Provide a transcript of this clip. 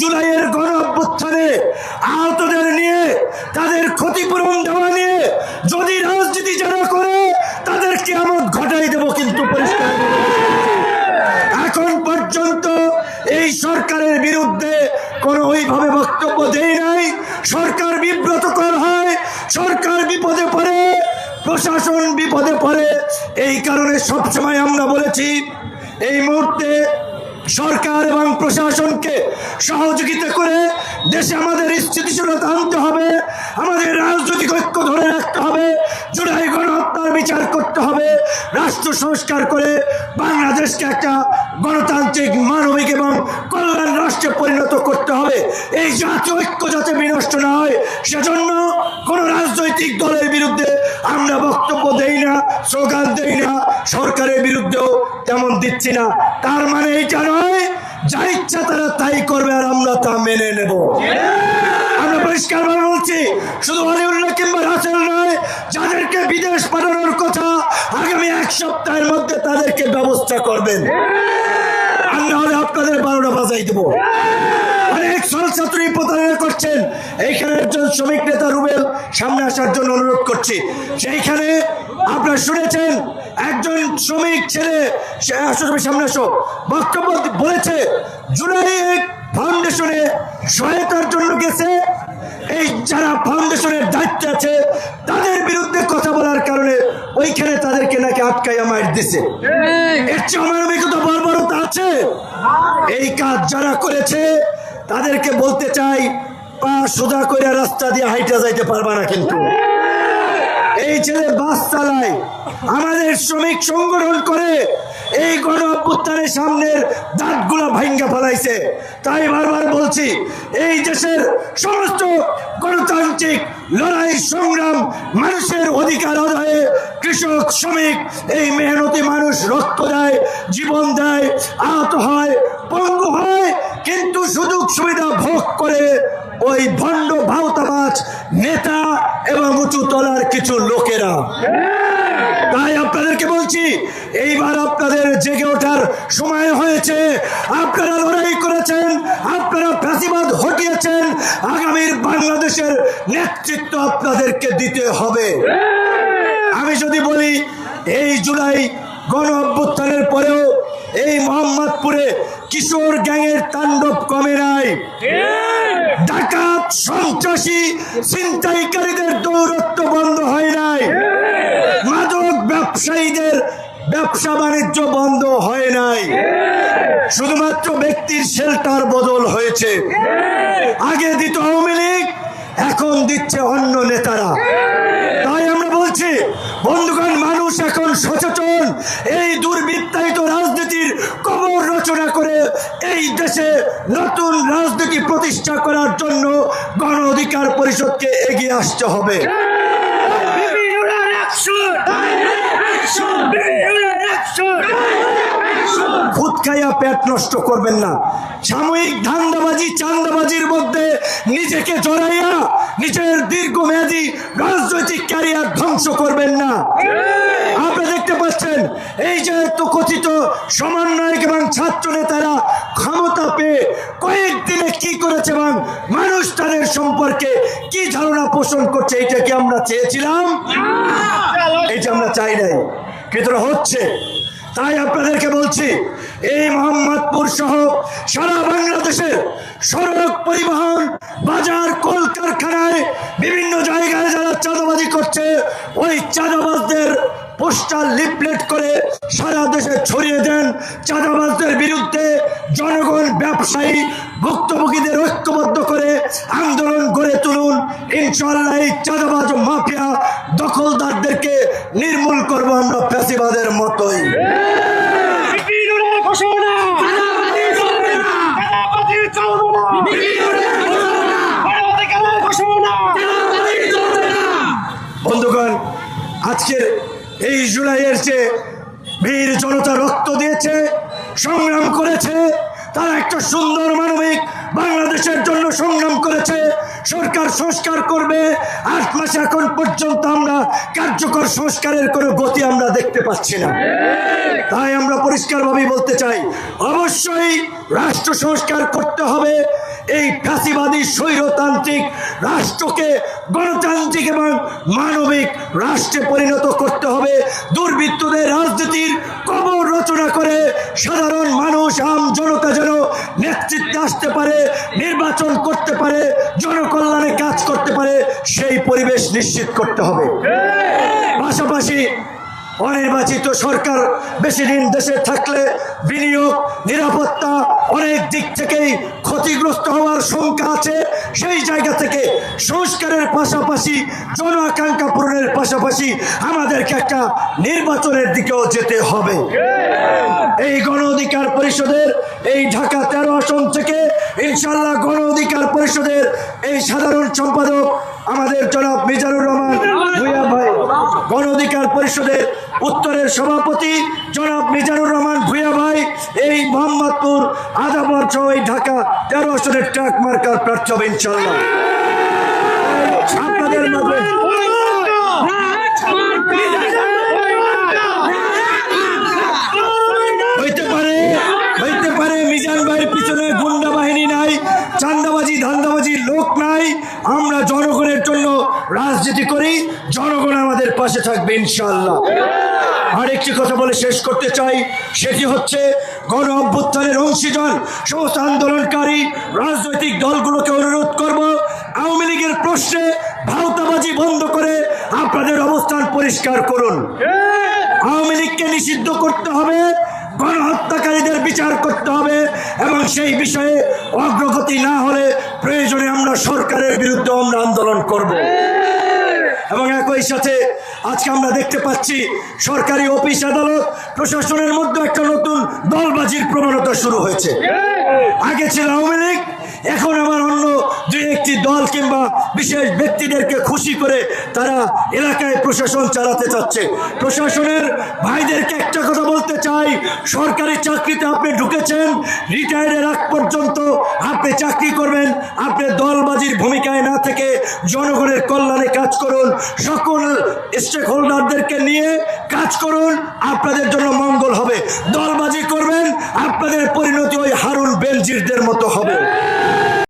জুলাইয়ের গণ অভ্যুত্থানে আহতদের নিয়ে, তাদের ক্ষতিপূরণ দেওয়া নিয়ে যদি রাজনীতি যারা করে, তাদের কেমন ঘটাই দেব কিন্তু পরিষ্কার এখন পর্যন্ত এই সরকারের বিরুদ্ধে কোনো ওইভাবে বক্তব্য দেয় নাই। সরকার বিব্রতকর হয়, সরকার বিপদে পড়ে, প্রশাসন বিপদে পড়ে। এই কারণে সবসময় আমরা বলেছি, এই মুহূর্তে সরকার এবং প্রশাসনকে সহযোগিতা করে দেশে আমাদের স্থিতিশীলতা আনতে হবে, আমাদের রাজনৈতিক ঐক্য ধরে রাখতে হবে, জুলাই গণহত্যার বিচার করতে হবে, রাষ্ট্র সংস্কার করে বাংলাদেশকে একটা গণতান্ত্রিক, মানবিক এবং কল্যাণ রাষ্ট্রে পরিণত করতে হবে। এই জাতীয় ঐক্য যাতে বিনষ্ট না হয়, সেজন্য কোনো রাজনৈতিক দলের বিরুদ্ধে আমরা বক্তব্য দেই না, স্লোগান দেই না, সরকারের বিরুদ্ধেও তেমন দিচ্ছি না। তার মানে এইটা নয়, যা ইচ্ছা তারা তাই করবে আর আমরা তা মেনে নেব। অলিউল্লাহ কিংবা নয়, যাদেরকে বিদেশ কথা এক সপ্তাহের মধ্যে তাদেরকে ব্যবস্থা নাহলে আপনাদের বারোটা বাজাই দেবো। অনেক ছাত্রী প্রতারণা করছেন। এইখানে একজন শ্রমিক নেতা রুবেল সামনে আসার জন্য অনুরোধ করছি। সেইখানে আপনারা শুনেছেন একজন শ্রমিক ছেলে সে আসো তুমি সামনে আসো বক্তব্য বলেছে জুলাই ফাউন্ডেশনে সহায়তার জন্য গেছে। এই যারা ফাউন্ডেশনের দায়িত্বে আছে তাদের বিরুদ্ধে কথা বলার কারণে ওইখানে তাদেরকে নাকি আটকাই আমার দিছে। এর চেয়ে অমানবিকতা বর্বরতা আছে। এই কাজ যারা করেছে তাদেরকে বলতে চাই, পা সোজা করে রাস্তা দিয়ে হাইটা যাইতে পারবা না কিন্তু। এই ছেলে বাস চালায়, আমাদের শ্রমিক সংগঠন করে এই গণ সামনের দাঁতগুলো ভাঙ্গা ফেলাইছে। তাই বারবার বলছি, এই দেশের সমস্ত গণতান্ত্রিক লড়াই, সংগ্রাম মানুষের অধিকার আদায়ে কৃষক, শ্রমিক, এই মেহনতি মানুষ রক্ত দেয়, জীবন দেয়, আহত হয়, পঙ্গু হয় কিন্তু সুযোগ সুবিধা ভোগ করে ওই ভণ্ড ভাওতাবাজ নেতা এবং উঁচু তলার কিছু লোকেরা। তাই আপনাদেরকে বলছি, এইবার আপনাদের জেগে ওঠার সময় হয়েছে। আপনারা লড়াই করেছেন, আপনারা ফ্যাসিবাদ হটিয়েছেন, আগামীর বাংলাদেশের নেতৃত্ব আপনাদেরকে দিতে হবে। আমি যদি বলি, এই জুলাই গণ অভ্যুত্থানের পরেও এই মোহাম্মদপুরে কিশোর গ্যাংয়ের তাণ্ডব কমে নাই। ডাকাত, সন্ত্রাসী, ছিনতাইকারীদের দৌরত্ব বন্ধ হয় নাই। মাদক ব্যবসায়ীদের ব্যবসা বাণিজ্য বন্ধ হয় নাই। শুধুমাত্র ব্যক্তির শেল্টার বদল হয়েছে। আগে দিত আওয়ামী লীগ, এখন দিচ্ছে অন্য নেতারা। তাই আমরা বলছি, বন্ধুগণ, মানুষ এখন সচেতন। এই রচনা করে এই দেশে নতুন রাজনীতি প্রতিষ্ঠা করার জন্য গণ অধিকার পরিষদকে এগিয়ে আসতে হবে। খাইয়া পেট নষ্ট করবেন না। সাময়িক ধান্দাবাজি, চান্দাবাজির মধ্যে নিজেকে জড়াইয়া নিজের দীর্ঘমেয়াদী রাজনৈতিক ক্যারিয়ার ধ্বংস করবেন না। আপনি দেখতে পাচ্ছেন এই যে এত কথিত সমন্বয়ক এবং ছাত্র নেতারা ক্ষমতা পেয়ে কয়েকদিনে কি করেছে এবং মানুষ তাদের সম্পর্কে কি ধারণা পোষণ করছে এটা কি আমরা চেয়েছিলাম? এটা আমরা চাই নাই। কিন্তু হচ্ছে তাই আপনাদেরকে বলছি এই মোহাম্মদপুর সহ সারা বাংলাদেশের সড়ক পরিবহন, বাজার, কলকারখানায় বিভিন্ন জায়গায় যারা চাঁদাবাজি করছে, ওই চাঁদাবাজদের পোস্টার লিফলেট করে সারা দেশে ছড়িয়ে দেন। চাঁদাবাজদের বিরুদ্ধে জনগণ, ব্যবসায়ী ভুক্তভোগীদের ঐক্যবদ্ধ করে আন্দোলন গড়ে তুলুন। ইনশাল্লাহ এই চাঁদাবাজ মাফিয়া দখলদারদেরকে নির্মূল করব আমরা ফ্যাসিবাদের মতোই। জুলাইয়ের যে বীর জনতা রক্ত দিয়েছে, সংগ্রাম করেছে, তারা একটা সুন্দর মানবিক বাংলাদেশের জন্য সংগ্রাম করেছে, সরকার সংস্কার করবে, আট মাস এখন পর্যন্ত আমরা কার্যকর সংস্কারের কোনো গতি আমরা দেখতে পাচ্ছি না। তাই আমরা পরিষ্কারভাবেই বলতে চাই, অবশ্যই রাষ্ট্র সংস্কার করতে হবে এই ফ্যাসিবাদী স্বৈরতান্ত্রিক রাষ্ট্রকে গণতান্ত্রিক এবং মানবিক রাষ্ট্রে পরিণত করতে হবে। দুর্বৃত্তদের রাজনীতির কবর রচনা করে সাধারণ মানুষ, আম জনতা যেন নেতৃত্বে আসতে পারে, নির্বাচন করতে পারে, জনকল্যাণে কাজ করতে পারে, সেই পরিবেশ নিশ্চিত করতে হবে। পাশাপাশি অনির্বাচিত সরকার বেশি দিন দেশে থাকলে বিনিয়োগ, নিরাপত্তা অনেক দিক থেকেই ক্ষতিগ্রস্ত হওয়ার শঙ্কা আছে। সেই জায়গা থেকে সংস্কারের পাশাপাশি জন আকাঙ্ক্ষা পূরণের পাশাপাশি আমাদেরকে একটা নির্বাচনের দিকেও যেতে হবে। এই গণ অধিকার পরিষদের এই ঢাকা তেরো আসন থেকে ইনশাল্লাহ গণ অধিকার পরিষদের এই সাধারণ সম্পাদক আমাদের জনাব মিজানুর রহমান ভূঁইয়া ভাই। অধিকার পরিষদের উত্তরের সভাপতি জনাব মিজানুর রহমান ভূয়া ভাই, এই মোহাম্মদপুর আদাবর এই ঢাকা তেরো আসনের ট্রাক মার্কার প্রার্থী হবে ইনশাল্লাহ আপনাদের হইতে পারে হইতে পারে মিজান ভাইয়ের পিছনে গুন্ডা বাহিনী নাই চান্দাবাজি ধান্দাবাজি লোক নাই আমরা জনগণের জন্য রাজনীতি করি, জনগণ আমাদের পাশে থাকবে ইনশাল্লাহ আরেকটি কথা বলে শেষ করতে চাই, সেটি হচ্ছে গণ অভ্যুত্থানের অংশীজন সমস্ত আন্দোলনকারী রাজনৈতিক দলগুলোকে অনুরোধ করব, আওয়ামী লীগের প্রশ্নে ভাওতাবাজি বন্ধ করে আপনাদের অবস্থান পরিষ্কার করুন। আওয়ামী লীগকে নিষিদ্ধ করতে হবে, গণহত্যাকারীদের বিচার করতে হবে, এবং সেই বিষয়ে অগ্রগতি না হলে প্রয়োজনে আমরা সরকারের বিরুদ্ধে আমরা আন্দোলন করব। এবং একই সাথে আজকে আমরা দেখতে পাচ্ছি সরকারি অফিস আদালত প্রশাসনের মধ্যে একটা নতুন দলবাজির প্রবণতা শুরু হয়েছে। আগে ছিল আওয়ামী লীগ, এখন আবার অন্য দুই একটি দল কিংবা বিশেষ ব্যক্তিদেরকে খুশি করে তারা এলাকায় প্রশাসন চালাতে চাচ্ছে। প্রশাসনের ভাইদেরকে একটা কথা বলতে চাই, সরকারি চাকরিতে আপনি ঢুকেছেন রিটায়ারের আগ পর্যন্ত আপনি চাকরি করবেন, আপনি দলবাজির ভূমিকায় না থেকে জনগণের কল্যাণে কাজ করুন, সকল স্টেক হোল্ডারদেরকে নিয়ে কাজ করুন, আপনাদের জন্য মঙ্গল হবে। দলবাজি করবেন, আপনাদের পরিণতি ওই হারুন বেলজিরদের মতো হবে।